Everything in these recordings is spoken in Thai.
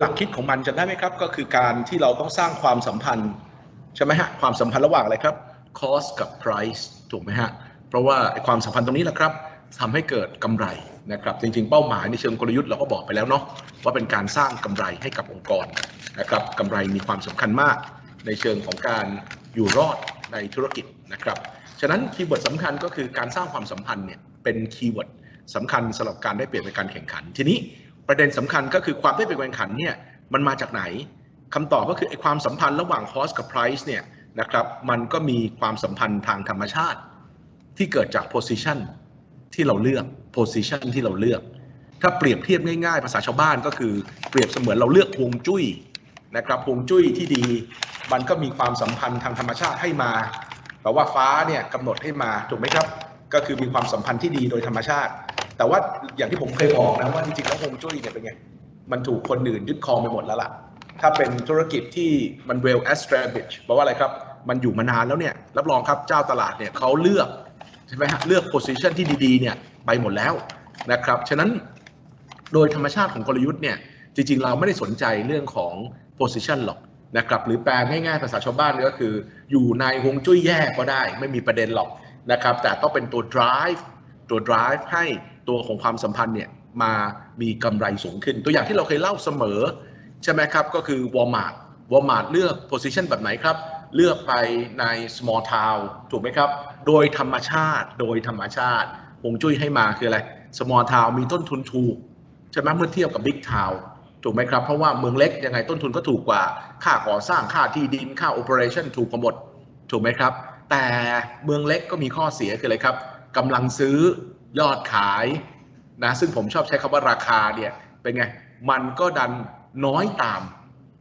หลักคิดของมันจะได้ไหมครับ ก็คือการที่เราต้องสร้างความสัมพันธ์ใช่ไหมฮะความสัมพันธ์ระหว่างอะไรครับ cost กับ price ถูกไหมฮะเพราะว่าความสัมพันธ์ตรงนี้แหละครับทำให้เกิดกำไรนะครับ จริงๆ เป้าหมายในเชิงกลยุทธ์เราก็บอกไปแล้วเนาะว่าเป็นการสร้างกำไรให้กับองค์กรนะครับกำไรมีความสำคัญมาก ในเชิงของการอยู่รอดในธุรกิจนะครับฉะนั้นคีย์เวิร์ดสำคัญก็คือการสร้างความสัมพันธ์เนี่ยเป็นคีย์เวิร์ดสำคัญสำหรับการได้เปรียบในการแข่งขันทีนี้ ประเด็นสำคัญก็คือความได้เปรียบในแข่งขันเนี่ยมันมาจากไหนคำตอบก็คือไอ้ความสัมพันธ์ระหว่าง cost กับ price เนี่ยนะครับมันก็มีความสัมพันธ์ทางธรรมชาติ ที่เกิดจาก position ที่เราเลือก position ที่เราเลือก ถ้าเปรียบเทียบง่ายๆ ภาษาชาวบ้านก็คือเปรียบเสมือนเราเลือกฮวงจุ้ยนะครับฮวงจุ้ยที่ดี มันก็มีความสัมพันธ์ทางธรรมชาติให้มาแปลว่าฟ้าเนี่ยกำหนดให้มาถูกไหมครับ ก็คือมีความสัมพันธ์ที่ดีโดยธรรมชาติ แต่ว่าอย่างที่ผมเคยบอกนะว่าจริงๆแล้วฮวงจุ้ยเนี่ยเป็นไงมันถูกคนอื่นยึดครองไปหมดแล้วล่ะ ถ้าเป็นธุรกิจที่มัน well established แปลว่าอะไรครับ มันอยู่มานานแล้วเนี่ย รับรองครับเจ้าตลาดเนี่ยเขาเลือกใช่ไหมฮะเลือก position ที่ดีๆเนี่ยไปหมดแล้วนะครับ ฉะนั้นโดยธรรมชาติของกลยุทธ์เนี่ยจริงๆ เราไม่ได้สนใจเรื่องของ position หรอกนะครับหรือแปลง่ายๆภาษาชาวบ้านก็คือ อยู่ในฮวงจุ้ยแย่ก็ได้ ไม่มีประเด็นหรอกนะครับแต่ต้องเป็นตัว drive ตัว drive ให้ ตัวของความสัมพันธ์เนี่ยมามีกำไรสูงขึ้น ตัวอย่างที่เราเคยเล่าเสมอ ใช่ไหมครับ ก็คือ Walmart Walmart เลือก position แบบไหนครับ เลือกไปใน small town ถูกไหมครับ โดยธรรมชาติโดยธรรมชาติฮวงจุ้ยให้มาคืออะไร small town มีต้นทุนถูกใช่ไหมเมื่อเทียบกับ big town ถูกไหมครับ เพราะว่าเมืองเล็กยังไงต้นทุนก็ถูกกว่า ค่าก่อสร้างค่าที่ดินค่า operation ถูกกว่าหมด ถูกไหมครับ แต่เมืองเล็กก็มีข้อเสียคืออะไรครับกำลังซื้อ ยอดขายนะซึ่งผมชอบใช้คำว่าราคาเนี่ยเป็นไง มันก็ดันน้อยตาม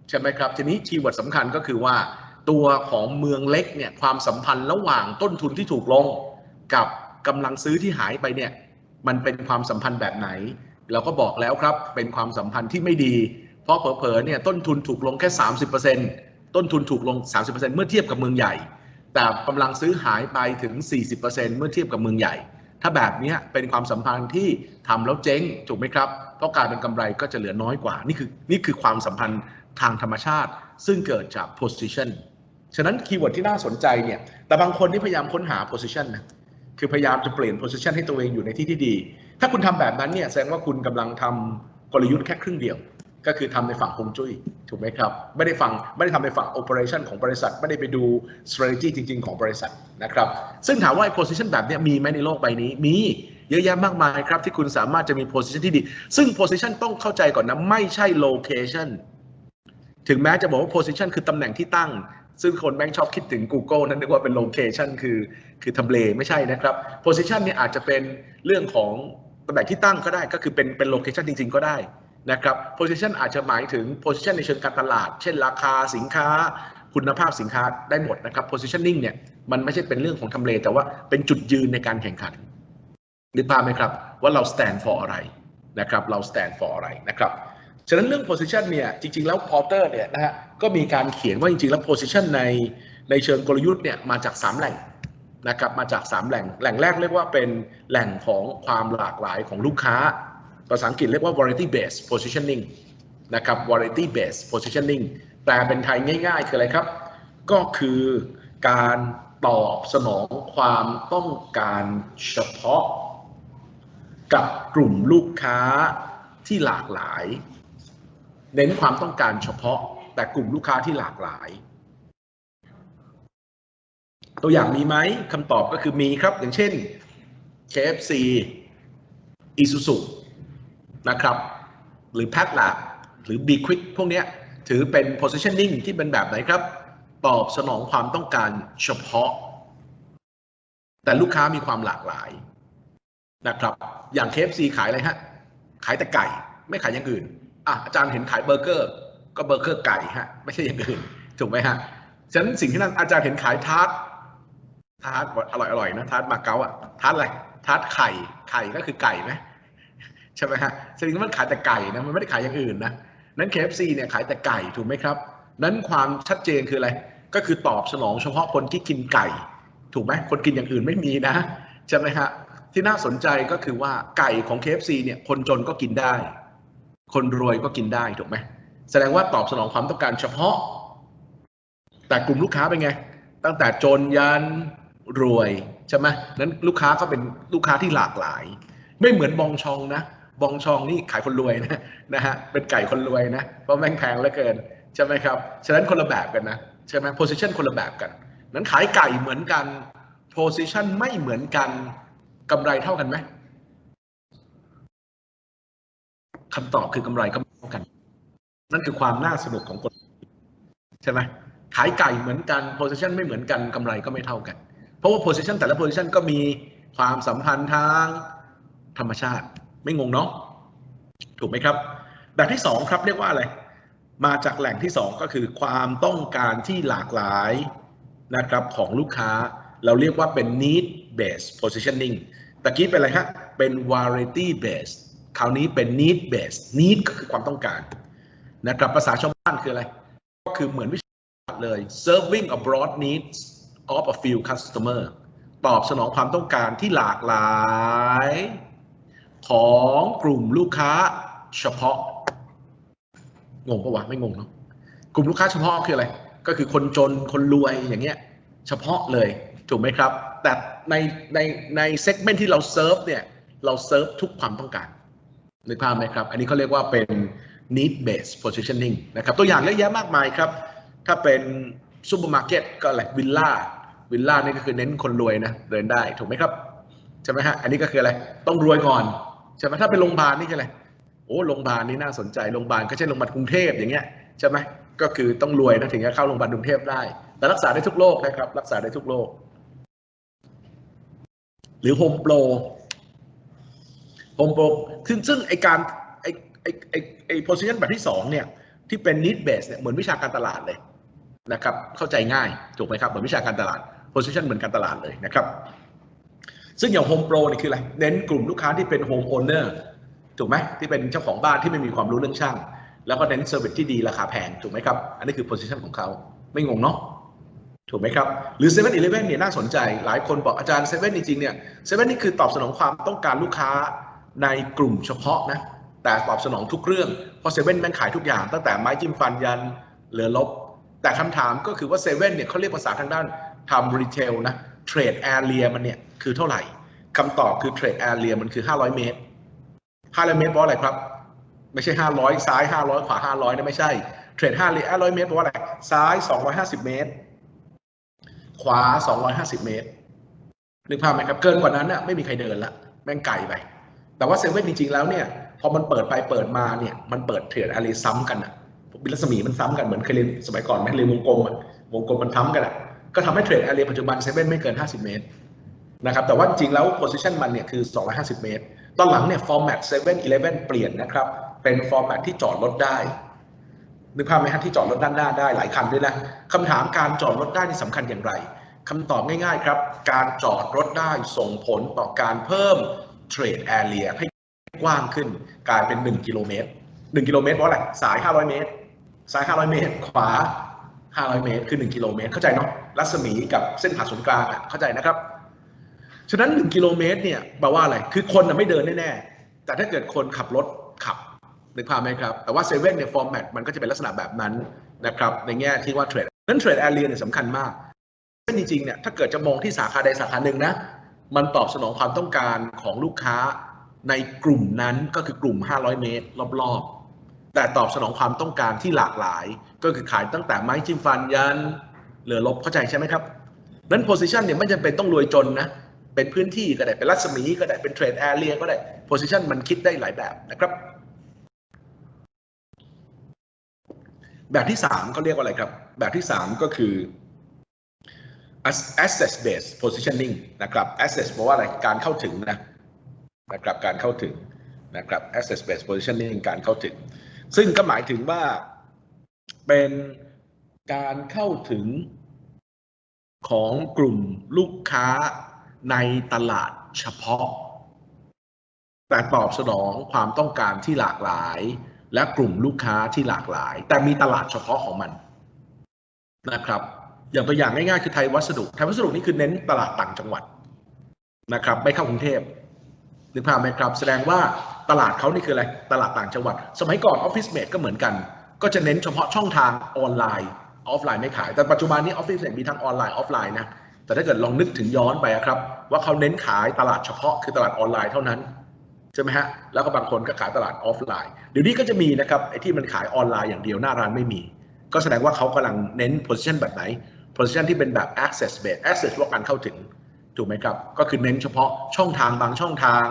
ใช่ไหมครับ ทีนี้คีย์เวิร์ดสำคัญก็คือว่าตัวของเมืองเล็กเนี่ยความสัมพันธ์ระหว่างต้นทุนที่ถูกลง กับกำลังซื้อที่หายไปเนี่ยมันเป็นความสัมพันธ์แบบไหน เราก็บอกแล้วครับเป็นความสัมพันธ์ที่ไม่ดี เพราะเผลอๆเนี่ยต้นทุนถูกลงแค่ 30%ต้นทุนถูกลง 30%เมื่อเทียบกับเมืองใหญ่ แต่กำลังซื้อหายไปถึง 40%เมื่อเทียบกับเมืองใหญ่ ถ้าแบบนี้เป็นความสัมพันธ์ที่ทำแล้วเจ๊งถูกไหมครับ เพราะการเป็นกำไรก็จะเหลือน้อยกว่า นี่คือนี่คือความสัมพันธ์ทางธรรมชาติ ซึ่งเกิดจาก position ฉะนั้นคีย์เวิร์ดที่น่าสนใจเนี่ย แต่บางคนที่พยายามค้นหา position นะ คือพยายามจะเปลี่ยน position ให้ตัวเองอยู่ในที่ที่ดี ถ้าคุณทำแบบนั้นเนี่ยแสดงว่าคุณกำลังทำกลยุทธ์แค่ครึ่งเดียว ก็คือทำในฝั่งฮวงจุ้ยถูกไหมครับ ไม่ได้ฟังไม่ได้ทำในฝั่ง operation ของบริษัท ไม่ได้ไปดู strategy จริง ๆ ของบริษัทนะครับ ซึ่งถามว่า position แบบนี้มีไหมในโลกใบนี้มีเยอะแยะมากมายครับ ที่คุณสามารถจะมี position ที่ดี ซึ่ง position ต้องเข้าใจก่อนนะไม่ใช่ location ถึงแม้จะบอกว่า position คือตำแหน่งที่ตั้ง ซึ่งคนแม่งชอบคิดถึง Google นั้นนึกว่าเป็น location คือคือทำเลไม่ใช่นะครับ position เนี่ยอาจจะเป็นเรื่องของตำแหน่งที่ตั้งก็ได้ก็คือเป็นเป็น location จริง ๆ ก็ได้ นะครับ position อาจจะหมายถึง position ในเชิงการตลาด เช่นราคาสินค้า คุณภาพสินค้าได้หมดนะครับ positioning เนี่ยมันไม่ใช่เป็นเรื่องของทำเล แต่ว่าเป็นจุดยืนในการแข่งขันนึกภาพไหมครับ ว่าเรา stand for อะไรนะครับ เรา stand for อะไรนะครับฉะนั้นเรื่อง position เนี่ยจริง ๆ แล้ว Porter เนี่ยนะฮะก็มีการเขียนว่าจริง ๆ แล้ว position ในในเชิงกลยุทธ์เนี่ยมาจาก 3 แหล่งนะครับมาจาก 3 แหล่งแหล่งแรกเรียกว่าเป็นแหล่งของความหลากหลายของลูกค้า ภาษาอังกฤษเรียกว่า variety based positioning นะครับ variety based positioning แปลเป็นไทยง่าย ๆ คืออะไรครับ ก็คือการตอบสนองความต้องการเฉพาะ กับกลุ่มลูกค้าที่หลากหลาย เน้นความต้องการเฉพาะ แต่กลุ่มลูกค้าที่หลากหลาย ตัวอย่างมีไหมคำตอบก็คือมีครับ อย่างเช่น KFC Isuzu นะครับ หรือ p a c Lab หรือ B Quick พวกนี้ถือเป็น positioning ที่เป็นแบบไหนครับ ตอบสนองความต้องการเฉพาะ แต่ลูกค้ามีความหลากหลายนะครับ อย่าง KFC ขายอะไรฮะ ขายแต่ไก่ ไม่ขายอย่างอื่นอะอาจารย์เห็นขายเบอร์เกอร์ ก็เบอร์เกอร์ไก่ฮะ ไม่ใช่อย่างอื่น ถูกไหมฮะ ฉะนั้นสิ่งที่นั่นอาจารย์เห็นขายทาร์ตทาร์ตอร่อยอร่อยนะทาร์ตมาเก๊าอะทาร์ตอะไรทาร์ตไข่ ไข่ก็คือไก่ไหม ใช่ไหมฮะสิ่งที่มันขายแต่ไก่นะมันไม่ได้ขายอย่างอื่นนะนั้น KFC เนี่ยขายแต่ไก่ถูกไหมครับ นั้นความชัดเจนคืออะไร ก็คือตอบสนองเฉพาะคนที่กินไก่ ถูกไหมคนกินอย่างอื่นไม่มีนะใช่ไหมฮะที่น่าสนใจก็คือว่าไก่ของ KFC เนี่ยคนจนก็กินได้ คนรวยก็กินได้ถูกไหมแสดงว่าตอบสนองความต้องการเฉพาะ แต่กลุ่มลูกค้าเป็นไง ตั้งแต่จนยันรวยใช่ไหมนั้นลูกค้าก็เป็นลูกค้าที่หลากหลาย ไม่เหมือนบองชองนะ บองชองนี่ขายคนรวยนะนะฮะเป็นไก่คนรวยนะเพราะแม่งแพงเหลือเกินใช่ไหมครับฉะนั้นคนละแบบกันนะใช่ไหม position คนละแบบกัน นั้นขายไก่เหมือนกัน position ไม่เหมือนกันกำไรเท่ากันไหมคำตอบคือกำไรก็ไม่เท่ากัน นั่นคือความน่าสนุกของกฎใช่ไหมขายไก่เหมือนกัน position ไม่เหมือนกันกำไรก็ไม่เท่ากัน เพราะว่า position แต่ละ position ก็มีความสัมพันธ์ทางธรรมชาติ ไม่งงเนาะถูกไหมครับ แบบที่สองครับเรียกว่าอะไร มาจากแหล่งที่สองก็คือความต้องการที่หลากหลายนะครับของลูกค้าเราเรียกว่าเป็น need based positioning ตะกี้เป็นอะไรฮะเป็น variety based คราวนี้เป็น need based need ก็คือความต้องการนะครับภาษาชาวบ้านคืออะไร ก็คือเหมือนวิชาเลย serving a broad needs of a few customer ตอบสนองความต้องการที่หลากหลาย ของกลุ่มลูกค้าเฉพาะ งงปะวะไม่งงเนาะกลุ่มลูกค้าเฉพาะคืออะไร ก็คือคนจนคนรวยอย่างเงี้ย เฉพาะเลยถูกไหมครับ แต่ในในในเซกเมนต์ที่เราเซิร์ฟเนี่ย เราเซิร์ฟทุกความต้องการนึกภาพไหมครับ อันนี้เขาเรียกว่าเป็น need based positioning นะครับ ตัวอย่างเยอะแยะมากมายครับ ถ้าเป็นซูเปอร์มาร์เก็ตก็อะไรวิลล่าวิลล่านี่ก็คือเน้นคนรวยนะ เดินได้ถูกไหมครับ ใช่ไหมฮะ อันนี้ก็คืออะไร ต้องรวยก่อน ใช่ไหมถ้าเป็นโรงพยาบาลนี่คืออะไรโอ้โรงพยาบาลนี่น่าสนใจโรงพยาบาลก็เช่นโรงพยาบาลกรุงเทพอย่างเงี้ยใช่ไหมก็คือต้องรวยนะถึงจะเข้าโรงพยาบาลกรุงเทพได้ แต่รักษาได้ทุกโรคนะครับ รักษาได้ทุกโรคหรือโฮมโปรโฮมโปรซึ่งซึ่งไอการไอไอไอไอโพสิชันแบบที่สองเนี่ยที่เป็น need base เนี่ยเหมือนวิชาการตลาดเลยนะครับ เข้าใจง่ายถูกไหมครับเหมือนวิชาการตลาด position เหมือนการตลาดเลยนะครับ ซึ่งอย่าง Home Pro นี่คืออะไร เน้นกลุ่มลูกค้าที่เป็น Home Owner ถูกไหมที่เป็นเจ้าของบ้านที่ไม่มีความรู้เรื่องช่าง แล้วก็เน้นเซอร์วิสที่ดีราคาแพงถูกไหมครับ อันนี้คือ position ของเขาไม่งงเนาะถูกไหมครับ หรือ7 e เ e ่ e อเนี่ยน่าสนใจ หลายคนบอกอาจารย์7 e เ e ่นจริงๆเนี่ย7 e เ e ่นนี่คือตอบสนองความต้องการลูกค้าในกลุ่มเฉพาะนะแต่ตอบสนองทุกเรื่องเพราะเซเว่นแม่งขายทุกอย่าง ตั้งแต่ไม้จิ้มฟันยันเหลือลบ แต่คำถามก็คือว่าเซเว่นเนี่ยเขาเรียกภาษาทางด้านทำรีเทลนะ เทรดแอเรียมันเนี่ยคือเท่าไหร่คำตอบคือเทรดแอเรียมันคือ 500 เมตร 500 เมตรเพราะอะไรครับ ไม่ใช่ 500 ซ้าย 500 ขวา 500นะไม่ใช่เทรด500 500 เมตรเพราะว่าอะไร ซ้าย 250 เมตร ขวา 250 เมตรนึกภาพไหมครับ เกินกว่านั้นน่ะไม่มีใครเดินละแม่งไกลไป แต่ว่าเซเว่นจริง ๆ แล้วเนี่ย พอมันเปิดไปเปิดมาเนี่ย มันเปิดเทรดอะไรซ้ำกันอะบิลสมีมันซ้ำกันเหมือนเคยเรียนสมัยก่อนไหมเรียนวงกลมอะวงกลมมันท้ำกันอะ ก็ทำให้เทรดแอเรียปัจจุบันเซเว่นไม่เกิน 50 เมตรนะครับแต่ว่าจริงแล้วโพซิชันมันเนี่ยคือ 250 เมตร ตอนหลังเนี่ยฟอร์แมต7 11เปลี่ยนนะครับ เป็นฟอร์แมตที่จอดรถได้ นึกภาพไหมฮะที่จอดรถด้านหน้าได้หลายคันด้วยนะคำถามการจอดรถได้นี่สำคัญอย่างไรคำตอบง่ายๆครับ การจอดรถได้ส่งผลต่อการเพิ่มเทรดแอเรียให้กว้างขึ้นกลายเป็น 1 กิโลเมตร 1 กิโลเมตรเพราะอะไรสาย 500 เมตรซ้าย 500 เมตร ขวา 500 เมตร คือ 1 กิโลเมตร เข้าใจเนาะ รัศมีกับเส้นผ่าศูนย์กลางอะเข้าใจนะครับ ฉะนั้น 1 กิโลเมตรเนี่ยแปลว่าอะไร คือคนไม่เดินแน่ๆ แต่ถ้าเกิดคนขับรถขับนึกภาพไหมครับ แต่ว่าเซเว่นเนี่ยฟอร์แมตมันก็จะเป็นลักษณะแบบนั้นนะครับ ในแง่ที่ว่าเทรดนั้นเทรดแอเรียเนี่ยสำคัญมากเจริงๆเนี่ยถ้าเกิดจะมองที่สาขาใดสาขาหนึ่งนะ มันตอบสนองความต้องการของลูกค้าในกลุ่มนั้นก็คือกลุ่ม 500 เมตร รอบๆ แต่ตอบสนองความต้องการที่หลากหลาย ก็คือขายตั้งแต่ไม้จิ้มฟันยัน เหลือลบเข้าใจใช่ไหมครับนั้นโพซิชันเนี่ยไม่จำเป็นต้องรวยจนนะเป็นพื้นที่ก็ได้เป็นรัศมีก็ได้เป็นเทรดแอเรียก็ได้โพซิชันมันคิดได้หลายแบบนะครับ แบบที่3เขาเรียกว่าอะไรครับ แบบที่ 3 ก็คือ asset based positioning นะครับ asset แปลว่าอะไรการเข้าถึงนะนะครับการเข้าถึงนะครับ access based positioning การเข้าถึง ซึ่งก็หมายถึงว่าเป็น การเข้าถึงของกลุ่มลูกค้าในตลาดเฉพาะ แต่ตอบสนองความต้องการที่หลากหลาย และกลุ่มลูกค้าที่หลากหลาย แต่มีตลาดเฉพาะของมันนะครับ อย่างตัวอย่างง่ายๆคือไทยวัสดุไทยวัสดุนี่คือเน้นตลาดต่างจังหวัดนะครับ ไม่เข้ากรุงเทพนึกภาพไหมครับ แสดงว่าตลาดเขานี่คืออะไรตลาดต่างจังหวัด สมัยก่อนออฟฟิศเมดก็เหมือนกัน ก็ก็จะเน้นเฉพาะช่องทางออนไลน์ ออฟไลน์ไม่ขาย แต่ปัจจุบันนี้ออฟฟิศมีทั้งออนไลน์ออฟไลน์นะ แต่ถ้าเกิดลองนึกถึงย้อนไปครับ ว่าเขาเน้นขายตลาดเฉพาะคือตลาดออนไลน์เท่านั้นใช่ไหมฮะ แล้วก็บางคนก็ขายตลาดออฟไลน์ เดี๋ยวนี้ก็จะมีนะครับไอ้ที่มันขายออนไลน์อย่างเดียวหน้าร้านไม่มี ก็แสดงว่าเขากำลังเน้น position แบบไหน position ที่เป็นแบบ access based access ว่าการเข้าถึงถูกไหมครับ ก็คือเน้นเฉพาะช่องทางบางช่องทาง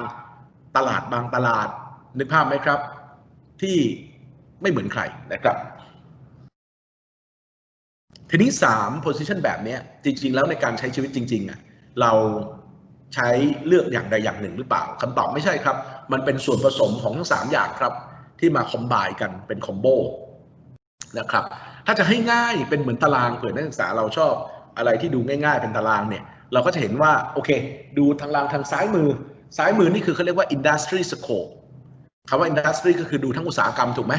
ตลาดบางตลาดนึกภาพไหมครับ ที่ไม่เหมือนใครนะครับ ทีนี้3 position แบบนี้จริง ๆ แล้วในการใช้ชีวิตจริงๆอะเราใช้เลือกอย่างใดอย่างหนึ่งหรือเปล่าคำตอบไม่ใช่ครับ มันเป็นส่วนผสมของทั้ง3อย่างครับ ที่มาคอมบายกันเป็นคอมโบนะครับถ้าจะให้ง่ายเป็นเหมือนตารางเผื่อนักศึกษาเราชอบอะไรที่ดูง่าย ๆ เป็นตารางเนี่ยเราก็จะเห็นว่าโอเค ดูทางลางทางซ้ายมือ ซ้ายมือนี่คือเขาเรียกว่า industry scope คำว่า industry ก็คือดูทั้งอุตสาหกรรมถูกไหม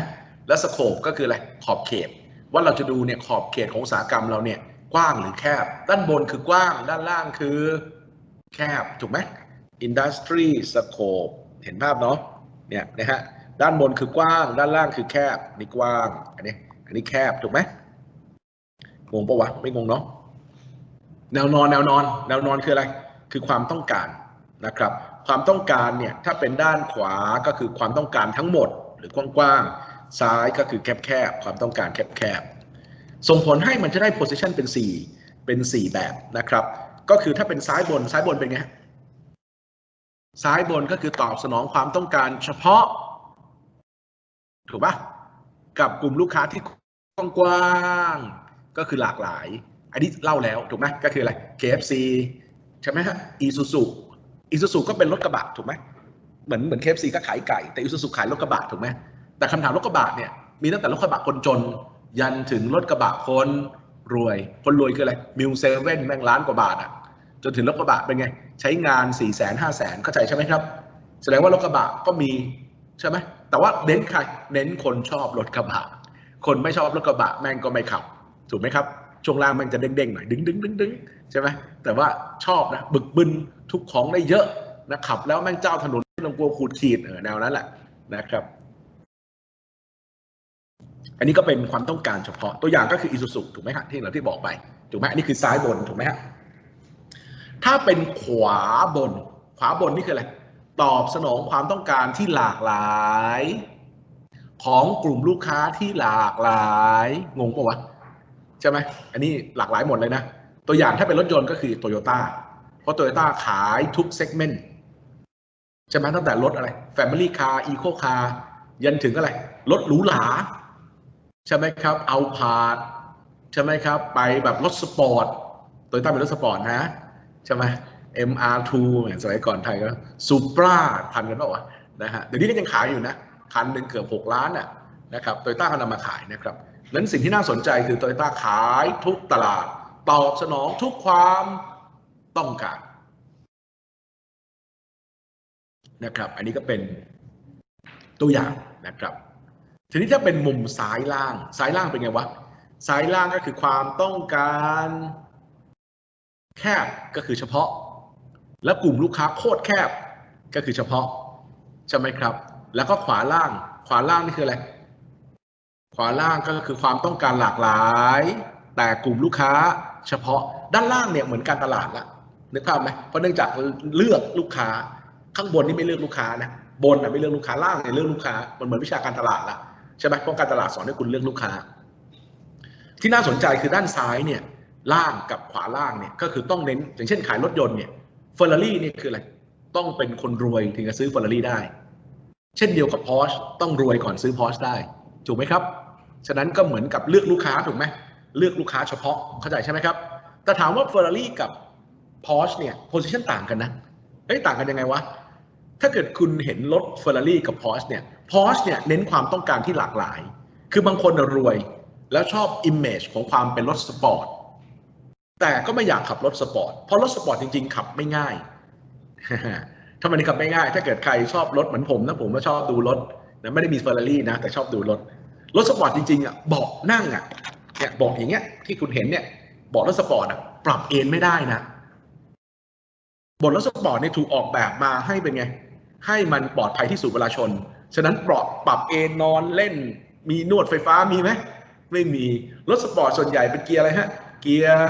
และ scope ก็คืออะไรขอบเขต ว่าเราจะดูเนี่ยขอบเขตของอุตสาหกรรมเราเนี่ยกว้างหรือแคบ ด้านบนคือกว้าง ด้านล่างคือแคบ ถูกไหม industry scope เห็นภาพเนาะเนี่ยนะฮะด้านบนคือกว้าง ด้านล่างคือแคบนี่กว้าง อันนี้ อันนี้แคบถูกไหมงงปะวะไม่งงเนาะแนวนอนแนวนอน แนวนอนคืออะไร คือความต้องการนะครับ ความต้องการเนี่ยถ้าเป็นด้านขวาก็คือความต้องการทั้งหมดหรือกว้างๆ ซ้ายก็คือแคบๆความต้องการแคบๆส่งผลให้มันจะได้ position เป็น 4 เป็น 4 แบบนะครับ ก็คือถ้าเป็นซ้ายบนซ้ายบนเป็นไงฮะซ้ายบนก็คือตอบสนองความต้องการเฉพาะ ถูกปะกับกลุ่มลูกค้าที่กว้างก็คือหลากหลาย อันนี้เล่าแล้วถูกไหมก็คืออะไร KFC ใช่ไหมฮะ Isuzu Isuzu ก็เป็นรถกระบะถูกไหมเหมือนเหมือน KFC ก็ขายไก่แต่ Isuzu ขายรถกระบะถูกไหม แต่คำถามรถกระบะเนี่ยมีตั้งแต่รถกระบะคนจน ยันถึงรถกระบะคนรวย คนรวยคืออะไรมิวเซเว่นแม่งล้านกว่าบาทอะจนถึงรถกระบะเป็นไง ใช้งาน4ี่แสนห้าแสนเข้าใจใช่ไหมครับ แสดงว่ารถกระบะก็มีใช่ไหมแต่ว่าเน้นใครเน้นคนชอบรถกระบะ คนไม่ชอบรถกระบะแม่งก็ไม่ขับ ถูกไหมครับช่วงล่างมันจะเด้งๆหน่อยดึงดึงดึงดึงใช่ไหมแต่ว่าชอบนะบึกบึนทุกของได้เยอะนะขับ แล้วแม่งเจ้าถนนไม่ต้องกลัวขูดขีดเออแนวนั้นแหละนะครับ อันนี้ก็เป็นความต้องการเฉพาะตัวอย่างก็คือ Isuzu ถูกไหมครับที่เราที่บอกไปถูกไหมอันนี้คือซ้ายบนถูกไหมฮะถ้าเป็นขวาบน ขวาบนนี่คืออะไรตอบสนองความต้องการที่หลากหลาย ของกลุ่มลูกค้าที่หลากหลายงงปะวะใช่ไหมอันนี้หลากหลายหมดเลยนะ ตัวอย่างถ้าเป็นรถยนต์ก็คือโตโยต้าเพราะโตโยต้าขายทุกเซกเมนต์ใช่ไหมตั้งแต่รถอะไร Family Car Eco Car ยันถึงอะไรรถหรูหรา ใช่ไหมครับเอาพาดใช่ไหมครับ ไปแบบรถสปอร์ตโตโยต้าเป็นรถสปอร์ตนะ ใช่ไหม MR2 เหมือนสมัยก่อนไทยก็ซูปราทันกันเปล่าวะนะฮะเดี๋ยวนี้ก็ยังขายอยู่นะ คันหนึ่งเกือบ6ล้านน่ะนะครับโตโยต้าก็นำมาขายนะครับนั้นสิ่งที่น่าสนใจคือโตโยต้าขายทุกตลาด ตอบสนองทุกความต้องการนะครับ อันนี้ก็เป็นตัวอย่างนะครับ ทีนี้ถ้าเป็นมุมซ้ายล่าง ซ้ายล่างเป็นไงวะ ซ้ายล่างก็คือความต้องการแคบก็คือเฉพาะ และกลุ่มลูกค้าโคตรแคบก็คือเฉพาะใช่ไหมครับ แล้วก็ขวาล่าง ขวาล่างนี่คืออะไร ขวาล่างก็คือความต้องการหลากหลาย แต่กลุ่มลูกค้าเฉพาะ ด้านล่างเนี่ยเหมือนการตลาดละนึกภาพไหมเพราะเนื่องจากเลือกลูกค้า ข้างบนนี่ไม่เลือกลูกค้านะ บนน่ะไม่เลือกลูกค้า ล่างเนี่ยเลือกลูกค้า มันเหมือนวิชาการตลาดละ ใช่ไหมเพราะการตลาดสอนให้คุณเลือกลูกค้า ที่น่าสนใจคือด้านซ้ายเนี่ยล่างกับขวาล่างเนี่ยก็คือต้องเน้นอย่างเช่นขายรถยนต์เนี่ยเฟอร์รารี่เนี่ยคืออะไรต้องเป็นคนรวยถึงจะซื้อเฟอร์รารี่ได้ เช่นเดียวกับพอชต้องรวยก่อนซื้อพอชได้ถูกไหมครับ ฉะนั้นก็เหมือนกับเลือกลูกค้าถูกไหมเลือกลูกค้าเฉพาะเข้าใจใช่ไหมครับแต่ถามว่าเฟอร์รารี่กับพอชเนี่ยโพซิชันต่างกันนะเอ้ยต่างกันยังไงวะถ้าเกิดคุณเห็นรถเฟอร์รารี่กับพอชเนี่ย พอชเนี่ยเน้นความต้องการที่หลากหลาย คือบางคนรวยแล้วชอบอิมเมจของความเป็นรถสปอร์ต แต่ก็ไม่อยากขับรถสปอร์ต เพราะรถสปอร์ตจริงๆ ขับไม่ง่ายทำไมถึงขับไม่ง่าย ถ้าเกิดใครชอบรถเหมือนผมนะผมก็ชอบดูรถนะไม่ได้มีเฟอร์รารี่นะ แต่ชอบดูรถ รถสปอร์ตจริงๆอะเบาะนั่งอะเนี่ยเบาะอย่างเงี้ยที่คุณเห็นเนี่ยเบาะรถสปอร์ตอะปรับเอนไม่ได้นะบาะรถสปอร์ตเนี่ยถูกออกแบบมาให้เป็นไง ให้มันปลอดภัยที่สุดเวลาชน ฉะนั้นปลอดปรับเอนนอนเล่น มีนวดไฟฟ้ามีไหมไม่มีรถสปอร์ตส่วนใหญ่เป็นเกียร์อะไรฮะ เกียร์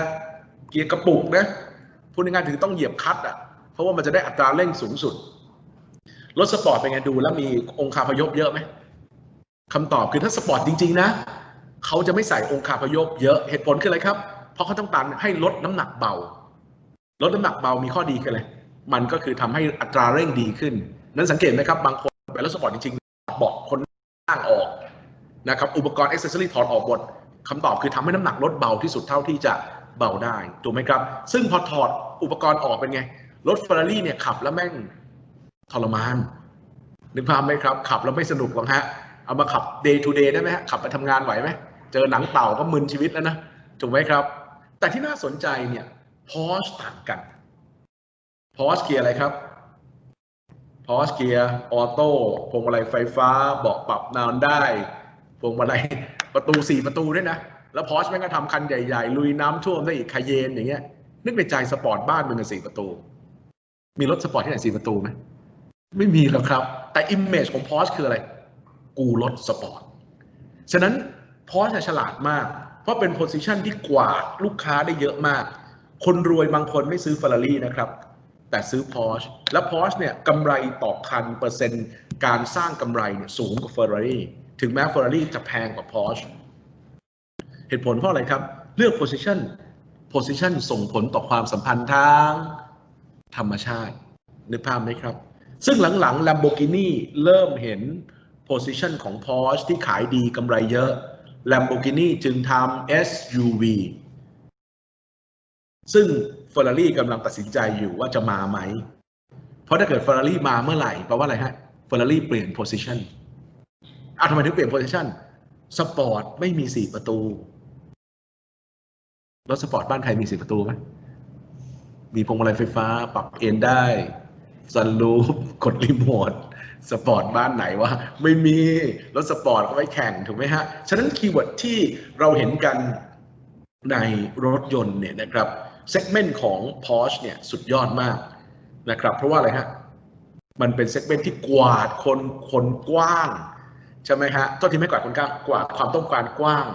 เกียร์กระปุกนะพูดง่ายๆถึงต้องเหยียบคัตอะเพราะว่ามันจะได้อัตราเร่งสูงสุดรถสปอร์ตเป็นไงดูแล้วมีองค์คาพยพเยอะไหมคำตอบคือถ้าสปอร์ตจริง ๆ นะเขาจะไม่ใส่องค์คาพยพเยอะเหตุผลคืออะไรครับ เพราะเขาต้องการให้ลดน้ำหนักเบาลดน้ำหนักเบามีข้อดีคืออะไรมันก็คือทำให้อัตราเร่งดีขึ้น นั้นสังเกตไหมครับบางคน ไปรถสปอร์ตจริงๆบอกคนนั่งออกนะครับอุปกรณ์อ็อกเซอรี่ถอดออกหมดคำตอบคือทำให้น้ำหนักลดเบาที่สุดเท่าที่จะเบาได้ถูกไหมครับ ซึ่งพอถอดอุปกรณ์ออกเป็นไง รถเฟอร์รารี่เนี่ยขับแล้วแม่งทรมาน นึกภาพไหมครับ ขับแล้วไม่สนุกหรอกฮะ เอามาขับ day to day ได้ไหมฮะ ขับไปทำงานไหวไหม เจอหนังเต่าก็มึนชีวิตแล้วนะ ถูกไหมครับ แต่ที่น่าสนใจเนี่ย Porsche ต่างกัน Porsche เกียร์อะไรครับ Porsche เกียร์ออโต้พวงมาลัยไฟฟ้าเบาะปรับนอนได้พวงมาลัยประตูสี่ประตูด้วยนะ แล้ว Porsche แม่งก็ทำคันใหญ่ๆ ลุยน้ำท่วมได้อีกคาเยนอย่างเงี้ย นึกในใจสปอร์ตบ้านมึงกันสี่ประตู มีรถสปอร์ตที่ไหนสี่ประตูไหมไม่มีหรอกครับ แต่ image ของ Porsche คืออะไร กูรถสปอร์ต ฉะนั้น Porsche จะฉลาดมาก เพราะเป็น position ที่กวาดลูกค้าได้เยอะมาก คนรวยบางคนไม่ซื้อ Ferrari นะครับ แต่ซื้อ Porsche และ Porsche เนี่ยกำไรต่อคันเปอร์เซ็นต์การสร้างกำไรเนี่ยสูงกว่า Ferrari ถึงแม้ Ferrari จะแพงกว่า Porsche เหตุผลเพราะอะไรครับ เลือก position position ส่งผลต่อความสัมพันธ์ทางธรรมชาตินึกภาพไหมครับ ซึ่งหลังๆ Lamborghini เริ่มเห็น position ของ Porsche ที่ขายดีกำไรเยอะ Lamborghini จึงทำ SUV ซึ่ง Ferrari กำลังตัดสินใจอยู่ว่าจะมาไหม เพราะถ้าเกิด Ferrari มาเมื่อไหร่แปลว่าอะไรฮะ Ferrari เปลี่ยน position อะทำไมถึงเปลี่ยน position สปอร์ตไม่มีสี่ประตูรถสปอร์ตบ้านใครมีสี่ประตูไหมมีพวงมาลัยไฟฟ้า ปรับเอนได้ซันรูฟกดรีโมทสปอร์ตบ้านไหนวะไม่มีรถสปอร์ตก็ไม่แข่งถูกไหมฮะ ฉะนั้นคีย์เวิร์ดที่เราเห็นกันในรถยนต์เนี่ยนะครับ เซกเมนต์ของ Porsche เนี่ยสุดยอดมากนะครับ เพราะว่าอะไรฮะ มันเป็นเซกเมนต์ที่กวาดคนคนกว้าง ใช่ไหมฮะต้นที่ไม่กวาดคนกว้างกวาดความต้องการกว้าง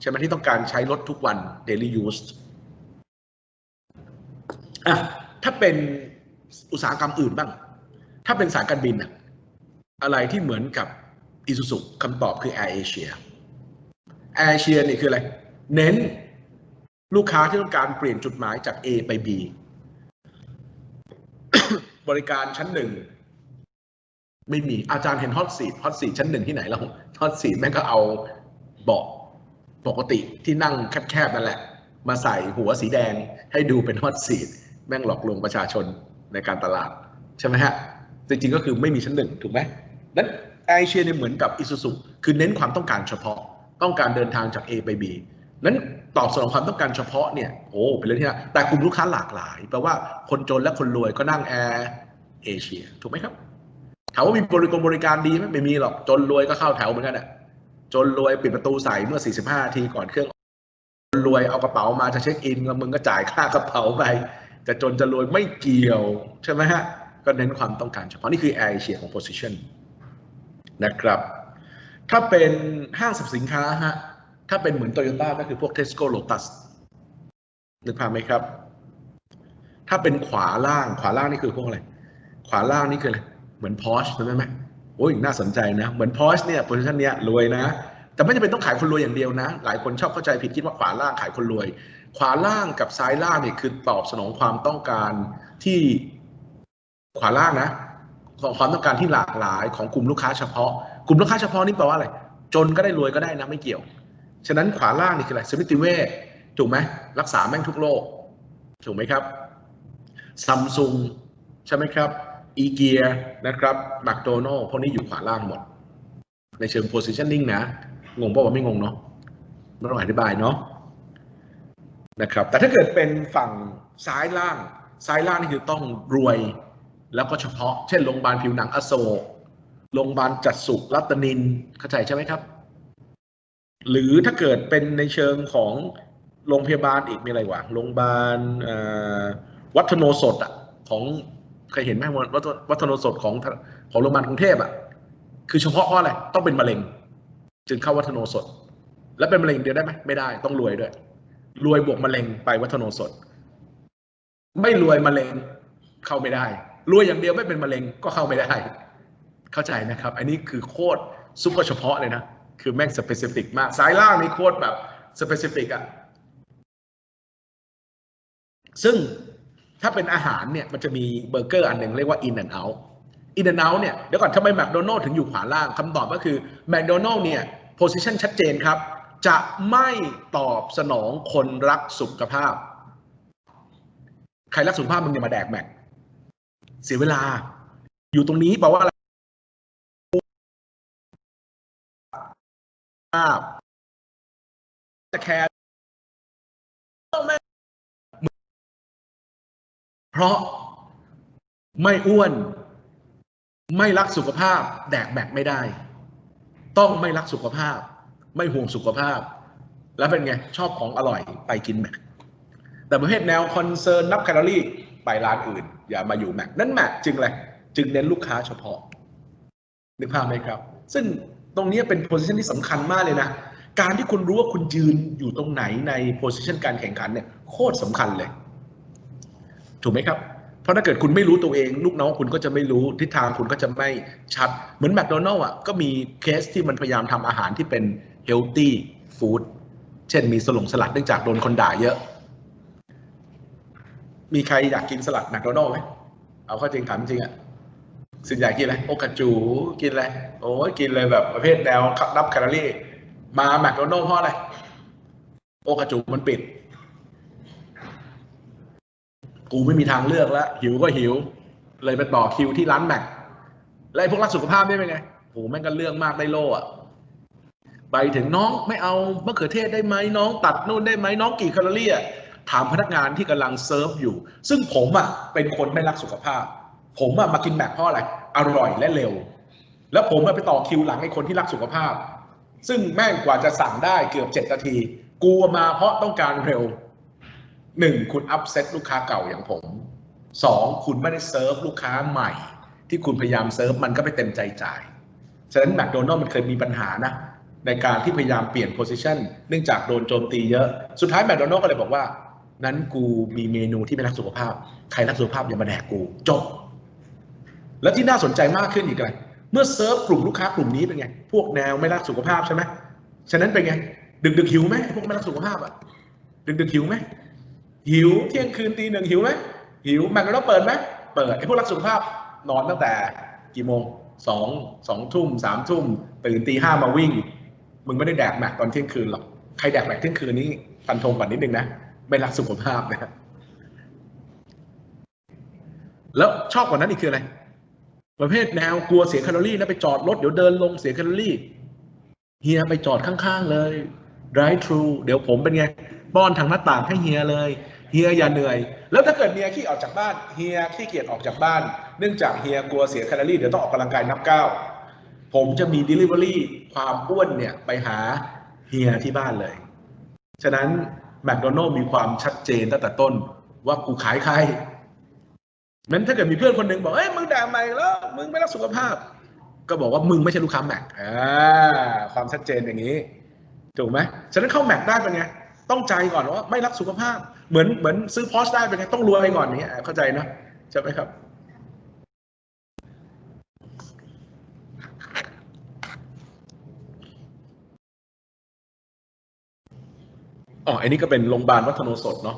ใช่ไหมที่ต้องการใช้รถทุกวัน daily use อะถ้าเป็นอุตสาหกรรมอื่นบ้าง ถ้าเป็นสายการบินอะอะไรที่เหมือนกับ Isuzu คำตอบคือ Air Asia Air Asia นี่คืออะไร เน้น ลูกค้าที่ต้องการเปลี่ยนจุดหมายจาก A ไป B บริการชั้นหนึ่งไม่มีอาจารย์เห็นฮอตซีฮอตซีชั้นหนึ่งที่ไหนแล้วฮอตซีแม่งก็เอาเบาะปกติที่นั่งแคบๆนั่นแหละ มาใส่หัวสีแดงให้ดูเป็นฮอตซีแม่งหลอกลวงประชาชนในการตลาด ใช่ไหมฮะ จริงๆก็คือไม่มีชั้นหนึ่งถูกไหมนั้นไอเชียเนี่ยเหมือนกับอิซูซุคือเน้นความต้องการเฉพาะ ต้องการเดินทางจาก A ไป B นั้นตอบสนองความต้องการเฉพาะเนี่ยโอ้เป็นเรื่องที่น่าแต่กลุ่มลูกค้าหลากหลายแปลว่าคนจนและคนรวยก็นั่งแอร์เอเชีย ถูกไหมครับถามว่ามีบริการบริการดีไหมไม่มีหรอกจนรวยก็เข้าแถวเหมือนกันอะจนรวยปิดประตูใส่เมื่อ 45นาทีก่อนเครื่องจนรวยเอากระเป๋ามาจะเช็คอินแล้วมึงก็จ่ายค่ากระเป๋าไปจะจนจะรวยไม่เกี่ยวใช่ไหมฮะก็เน้นความต้องการเฉพาะนี่คือแอร์เอเชียของ position นะครับ ถ้าเป็นห้างสรรพสินค้าฮะ ถ้าเป็นเหมือนโตโยต้าก็คือพวก Tesco Lotus นึกภาพไหมครับ ถ้าเป็นขวาล่างขวาล่างนี่คือพวกอะไร ขวาล่างนี่คืออะไร เหมือน Porsche ใช่ไหมโอ้ยน่าสนใจนะ เหมือน Porsche เนี่ย position เนี้ยรวยนะ แต่ไม่จำเป็นต้องขายคนรวยอย่างเดียวนะ หลายคนชอบเข้าใจผิดคิดว่าขวาล่างขายคนรวย ขวาล่างกับซ้ายล่างเนี่ยคือตอบสนองความต้องการที่ขวาล่างนะของความต้องการที่หลากหลายของกลุ่มลูกค้าเฉพาะ กลุ่มลูกค้าเฉพาะนี่แปลว่าอะไร จนก็ได้รวยก็ได้นะไม่เกี่ยว ฉะนั้นขวาล่างนี่คืออะไรสมิติเวชถูกไหมรักษาแม่งทุกโรคถูกไหมครับซัมซุงใช่ไหมครับอีเกียนะครับแมคโดนัลพวกนี้อยู่ขวาล่างหมด ในเชิง positioning นะ งงป่าวว่าไม่งงเนาะไม่ต้องอธิบายเนาะนะครับ แต่ถ้าเกิดเป็นฝั่งซ้ายล่าง ซ้ายล่างนี่คือต้องรวย แล้วก็เฉพาะ เช่นโรงพยาบาลผิวหนังอโศกโรงพยาบาลจัดสุขรัตนินเข้าใจใช่ไหมครับ หรือถ้าเกิดเป็นในเชิงของโรงพยาบาลอีกมีอะไรวะโรงพยาบาลวัฒโนสดอะของเคยเห็นไหมวัฒวัฒโนสดของของโรงพยาบาลกรุงเทพอะคือเฉพาะเพราะอะไรต้องเป็นมะเร็ง จึงเข้าวัฒโนสด แล้วเป็นมะเร็งเดียวได้ไหมไม่ได้ต้องรวยด้วย รวยบวกมะเร็งไปวัฒโนสด ไม่รวยมะเร็งเข้าไม่ได้ รวยอย่างเดียวไม่เป็นมะเร็งก็เข้าไม่ได้ เข้าใจนะครับ อันนี้คือโคตรซุปเปอร์เฉพาะเลยนะ คือแม่งสเปซิฟิกมากซ้ายล่างนี่โคตรแบบสเปซิฟิกอะซึ่งถ้าเป็นอาหารเนี่ยมันจะมีเบอร์เกอร์อันหนึ่งเรียกว่า In and Out In and Out เนี่ยเดี๋ยวก่อนทำไมแมคโดนัลล์ถึงอยู่ขวาล่างคำตอบก็คือแมคโดนัลล์เนี่ยโพซิชันชัดเจนครับ จะไม่ตอบสนองคนรักสุขภาพ ใครรักสุขภาพมึงอย่ามาแดกแมคเสียเวลา อยู่ตรงนี้แปลว่าอะไราพ จะแคร์ไม่เพราะไม่อ้วน ไม่รักสุขภาพ แดกแบกไม่ได้ ต้องไม่รักสุขภาพ ไม่ห่วงสุขภาพ แล้วเป็นไง ชอบของอร่อยไปกินแมกแต่ประเภทแนวคอนเซิร์นนับแคลอรี่ไปร้านอื่น อย่ามาอยู่แมกนั่นแมกจึงอะไรจึงเน้นลูกค้าเฉพาะนึกภาพไหมครับ ซึ่ง ตรงนี้เป็นโพซิชันที่สำคัญมากเลยนะ การที่คุณรู้ว่าคุณยืนอยู่ตรงไหนในโพซิชันการแข่งขันเนี่ยโคตรสำคัญเลย ถูกไหมครับ เพราะถ้าเกิดคุณไม่รู้ตัวเอง ลูกน้องคุณก็จะไม่รู้ทิศทางคุณก็จะไม่ชัด เหมือนแมคโดนัลล์อะก็มีเคสที่มันพยายามทำอาหารที่เป็นเฮลตี้ฟู้ดเช่นมีสลงสลัดเนื่องจากโดนคนด่าเยอะ มีใครอยากกินสลัดแมคโดนัลล์ไหมเอาข้าจริงถามจริงอะ ส่วนใหญ่กินอะไรโอกาจูกินอะไรโอ้ยกินเลยแบบประเภทแนวนับแคลอรี่ มาแมคโดนัลล์เพราะอะไรโอกาจูมันปิด กูไม่มีทางเลือกแล้ว หิวก็หิว เลยไปต่อคิวที่ร้านแม็กแล้วพวกรักสุขภาพได้เป็นไงโหแม่งก็เรื่องมากได้โล่อะไปถึงน้องไม่เอามะเขือเทศได้ไหมน้องตัดนู่นได้ไหมน้องกี่แคลอรี่อะถามพนักงานที่กำลังเซิร์ฟอยู่ ซึ่งผมอะเป็นคนไม่รักสุขภาพ ผมอะมากินแม็กเพราะอะไร อร่อยและเร็ว แล้วผมอะไปต่อคิวหลังไอ้คนที่รักสุขภาพ ซึ่งแม่งกว่าจะสั่งได้เกือบเจ็ดนาที กูมาเพราะต้องการเร็วหนึ่งคุณอัพเซตลูกค้าเก่าอย่างผมสองคุณไม่ได้เซิร์ฟลูกค้าใหม่ ที่คุณพยายามเซิร์ฟมันก็ไม่เต็มใจจ่าย ฉะนั้นแมคโดนัลล์มันเคยมีปัญหานะ ในการที่พยายามเปลี่ยนโพซิชันเนื่องจากโดนโจมตีเยอะ สุดท้ายแมคโดนัลล์ก็เลยบอกว่า นั้นกูมีเมนูที่ไม่รักสุขภาพ ใครรักสุขภาพอย่ามาแดกกู จบ และที่น่าสนใจมากขึ้นอีกเลยเมื่อเซิร์ฟกลุ่มลูกค้ากลุ่มนี้เป็นไง พวกแนวไม่รักสุขภาพใช่ไหมฉะนั้นเป็นไง ดึกดึกๆหิวไหมพวกไม่รักสุขภาพอะดึกดึกๆหิวไหมหิวเที่ยงคืนตีหนึ่งหิวไหมหิวแมคโดนัลเปิดไหมเปิดไอ้พวกรักสุขภาพนอนตั้งแต่กี่โมงสองสองทุ่มสามทุ่มตื่นตีห้ามาวิ่ง มึงไม่ได้แดกแมกตอนเที่ยงคืนหรอกใครแดกแมกเที่ยงคืนนี้ฟันธงก่อนนิดนึงนะไม่รักสุขภาพนะแล้วชอบกว่านั้นอีกคืออะไร ประเภทแนวกลัวเสียแคลอรี่นะไปจอดรถเดี๋ยวเดินลงเสียแคลอรี่เฮียไปจอดข้างๆเลย drive thru เดี๋ยวผมเป็นไงป้อนทางหน้าต่างให้เฮียเลยเฮียอย่าเหนื่อย แล้วถ้าเกิดเฮียขี้ออกจากบ้านเฮียขี้เกียจออกจากบ้าน เนื่องจากเฮียกลัวเสียแคลอรี่เดี๋ยวต้องออกกำลังกายนับก้าวผมจะมี delivery ความอ้วนเนี่ยไปหาเฮียที่บ้านเลย ฉะนั้นแมคโดนัลล์มีความชัดเจนตั้งแต่ต้นว่ากูขายใคร นั้นถ้าเกิดมีเพื่อนคนหนึ่งบอกเอ้ยมึงด่าใหม่แล้วมึงไม่รักสุขภาพ ก็บอกว่ามึงไม่ใช่ลูกค้าแม็กอ่าความชัดเจนอย่างนี้ถูกไหมฉะนั้นเข้าแม็กได้เป็นไงต้องใจก่อนว่าไม่รักสุขภาพ เหมือนเหมือนซื้อพอชได้เป็นไงต้องรวยก่อนนี้ยเข้าใจนะใช่ไหมครับอ๋ออันนี้ก็เป็นโรงพยาบาลวัฒโนสดเนาะ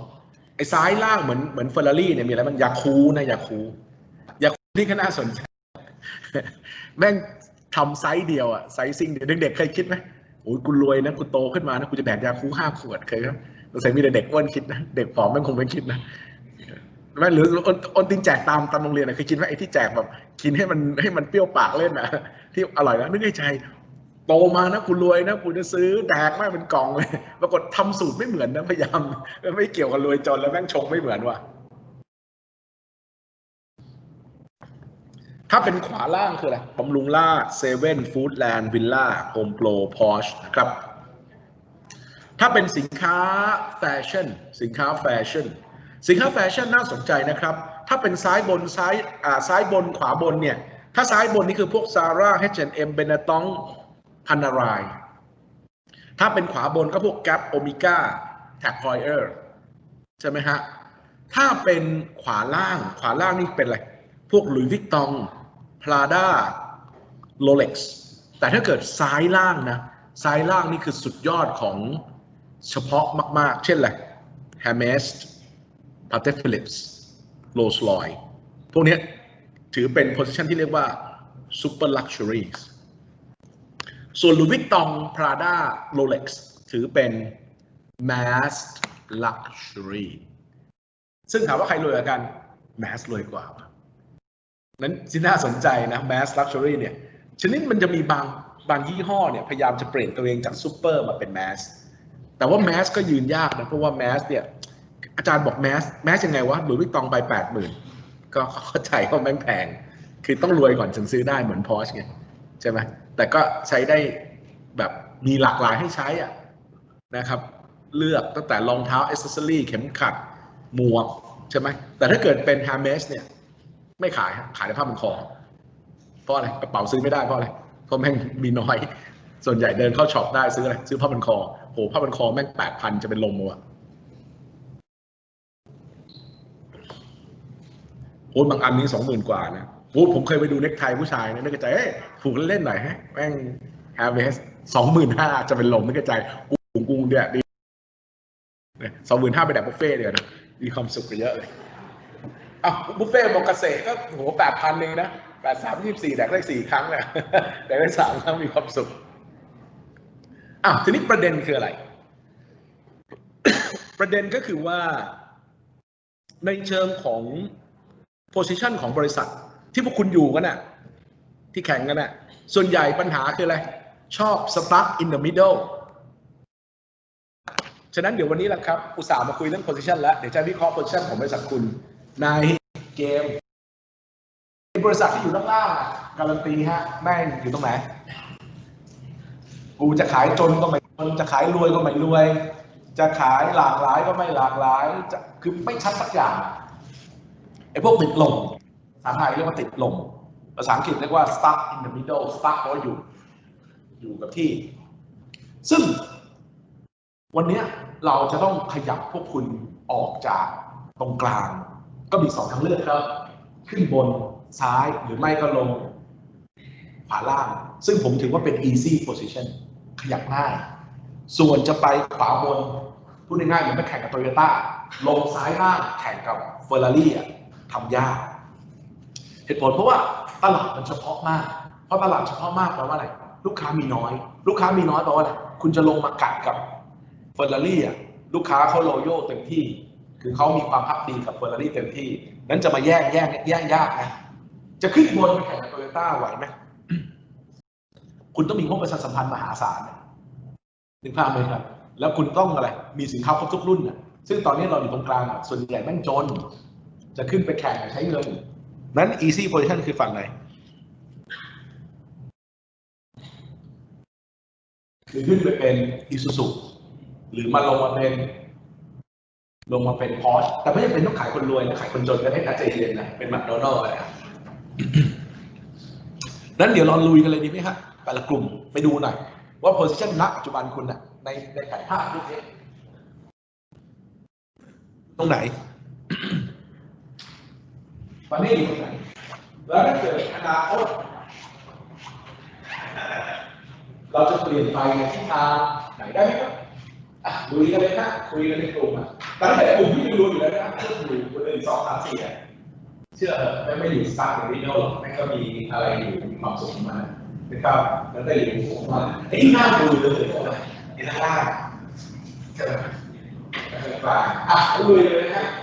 ซ้ายล่างเหมือนเหมือนเฟอร์รารี่เนี่ยมีอะไรมันยาคูนะยาคูยาคูที่ก็น่าสนใจแม่งทำไซส์เดียวอะไซส์ซิ่งเดียวเด็กๆเคยคิดไหมโอ้ยกูรวยนะกูโตขึ้นมานะกูจะแบกยาคูห้าขวดเคยไหมสงสัยมีแต่เด็กอ้วนคิดนะเด็กผอมแม่งคงไม่คิดนะแม่หรือออนตินแจกตามตามโรงเรียนนะเคยคิดไหมไอ้ที่แจกแบบกินให้มันให้มันเปรี้ยวปากเล่นนะที่อร่อยนะนึกในใจ โตมานะกูรวยนะกูจะซื้อแดกไม่เป็นกล่องเลยปรากฏทำสูตรไม่เหมือนนะพยายามไม่เกี่ยวกับรวยจนแล้วแม่งชงไม่เหมือนว่ะถ้าเป็นขวาล่างคืออะไรบำรุงล่าเซเว่นฟู้ดแลนด์วิลล่าโฮมโปรพอชนะครับ ถ้าเป็นสินค้าแฟชั่น สินค้าแฟชั่น สินค้าแฟชั่นน่าสนใจนะครับ ถ้าเป็นซ้ายบนซ้ายอ่าซ้ายบนขวาบนเนี่ย ถ้าซ้ายบนนี่คือพวกซาร่า H&M เบนตอง พันนาราย ถ้าเป็นขวาบนก็พวก Gap Omega Tag Heuer ใช่ไหมฮะ ถ้าเป็นขวาล่างขวาล่างนี่เป็นอะไร พวก Louis Vuitton Prada Rolex แต่ถ้าเกิดซ้ายล่างนะ ซ้ายล่างนี่คือสุดยอดของเฉพาะมาก ๆ เช่นอะไร Hermes Patek Philippe Rolls Royce พวกนี้ถือเป็น position ที่เรียกว่า super luxuries ส่วน Louis Vuitton Prada Rolex ถือเป็น mass luxury ซึ่งถามว่าใครรวยกว่ากัน mass รวยกว่า นั้นที่น่าสนใจนะ mass luxury เนี่ย ชนิดมันจะมีบางบางยี่ห้อเนี่ยพยายามจะเปลี่ยนตัวเองจากซูเปอร์มาเป็น mass แต่ว่า mass ก็ยืนยากนะ เพราะว่า mass เนี่ย อาจารย์บอก mass mass ยังไงวะหลุยส์วิตตองไปแปดหมื่นก็เข้าใจว่าแม่งแพง คือต้องรวยก่อนถึงซื้อได้เหมือนพอชไงใช่ไหม แต่ก็ใช้ได้แบบมีหลากหลายให้ใช้อะนะครับ เลือกตั้งแต่รองเท้าอ c เซสซอรี่เข็มขัดหมวกใช่ไหมแต่ถ้าเกิดเป็น Hermes เนี่ย ไม่ขายขายในผ้าพันคอ เพราะอะไรกระเป๋าซื้อไม่ได้เพราะอะไรเพราะแม่งมีน้อย ส่วนใหญ่เดินเข้าช็อปได้ซื้ออะไรซื้อผ้าพันคอโหผ้าพันคอแม่งแปดพันจะเป็นลมวะโอ้บางอันนี้สองหมื่นกว่านะ โอ้ผมเคยไปดูเน็กไทผู้ชายนะนึกใจเอ้ยผูกเล่นหน่อยฮะแม่งแฮร์เวสสองหมื่นห้าจะเป็นลมนึกในใจกูกูเนี่ยดีสองหมื่นห้าไปแดกบุฟเฟ่เดียวนะมีความสุขกว่าเยอะเลยอ้าวบุฟเฟ่บอกเกษตรก็โหแปดพันเลยนะแปดสามยี่สี่แดกได้สี่ครั้งเลยแดกได้สามครั้งมีความสุขอ้าวทีนี้ประเด็นคืออะไร ประเด็นก็คือว่า ในเชิงของ position ของบริษัท ที่พวกคุณอยู่กันน่ะ ที่แข่งกันน่ะ ส่วนใหญ่ปัญหาคืออะไร ชอบ stuck in the middle ฉะนั้นเดี๋ยววันนี้แหละครับ อุตส่าห์มาคุยเรื่อง position แล้ว เดี๋ยวจะวิเคราะห์ position ของบริษัทคุณในเกมบริษัทที่อยู่ล่างๆการันตีฮะ แม่งอยู่ตรงไหน กูจะขายจนก็ไม่จนจะขายรวยก็ไม่รวย จะขายหลากหลายก็ไม่หลากหลายจะคือไม่ชัดสักอย่างไอ้พวกติดลม ภาษาไทยเรียกว่าติดลม ภาษาอังกฤษเรียกว่า stuck in the middle stuck แปลว่าอยู่ อยู่กับที่ ซึ่ง วันนี้เราจะต้องขยับพวกคุณออกจากตรงกลาง ก็มีสองทางเลือกครับ ขึ้นบนซ้ายหรือไม่ก็ลงขวาล่าง ซึ่งผมถือว่าเป็น easy position ขยับง่าย ส่วนจะไปขวาบนพูดง่ายๆเหมือนไปแข่งกับโตโยต้าลงซ้ายล่างแข่งกับเฟอร์รารี่อะทำยาก เหตุผลเพราะว่าตลาดมันเฉพาะมาก เพราะตลาดเฉพาะมากแปลว่าอะไร ลูกค้ามีน้อย ลูกค้ามีน้อยแปลว่าอะไร คุณจะลงมากัดกับเฟอร์รารี่อะ ลูกค้าเขาโลโย่เต็มที่ คือเขามีความพักดีกับเฟอร์รารี่เต็มที่ นั้นจะมาแย่งแย่งแย่งยากนะ จะขึ้นบนไปแข่งกับโตโยต้าไหวไหม คุณต้องมีงบประชาสัมพันธ์มหาศาลนะนึกภาพไหมครับ แล้วคุณต้องอะไร มีสินค้าครบทุกรุ่นน่ะซึ่งตอนนี้เราอยู่ตรงกลางอะ ส่วนใหญ่แม่งจน จะขึ้นไปแข่งใช้เงิน นั้น easy position คือฝั่งไหน คือขึ้นไปเป็น Isuzu หรือมาลงมาเป็น ลงมาเป็นพอชแต่ไม่จำเป็นต้องขายคนรวยนะขายคนจนก็ได้นะใจเย็นนะเป็นแมคโดนัลด์อะไรนั้นเดี๋ยวเราลุยกันเลยดีไหมฮะแต่ละกลุ่มไปดูหน่อย ว่า position ณปัจจุบันคุณนะในในแผนภาพนี้ตรงไหน ตอนนี้อยู่ตรงไหนแล้วถ้าเกิดอนาคตเราจะเปลี่ยนไปในทิศทางไหนได้ไหมครับอะดูกันเลยนะคุยกันในกลุ่มอะตั้งแต่กลุ่มที่ดูอยู่แล้วนะเชื่ออยู่คนหนึ่งสองสามสี่อะเชื่อเถอะไม่ไม่อยู่สตาร์ทหรือวิดีโอหรอกไม่ก็มีอะไรอยู่มีความสุขมันนะครับแล้วแต่อยู่ของมันไอ้หน่าดูเลยคืออไรอ้ข้างล่างใช่ไหมข้างล่างอะดูเลยนะฮะ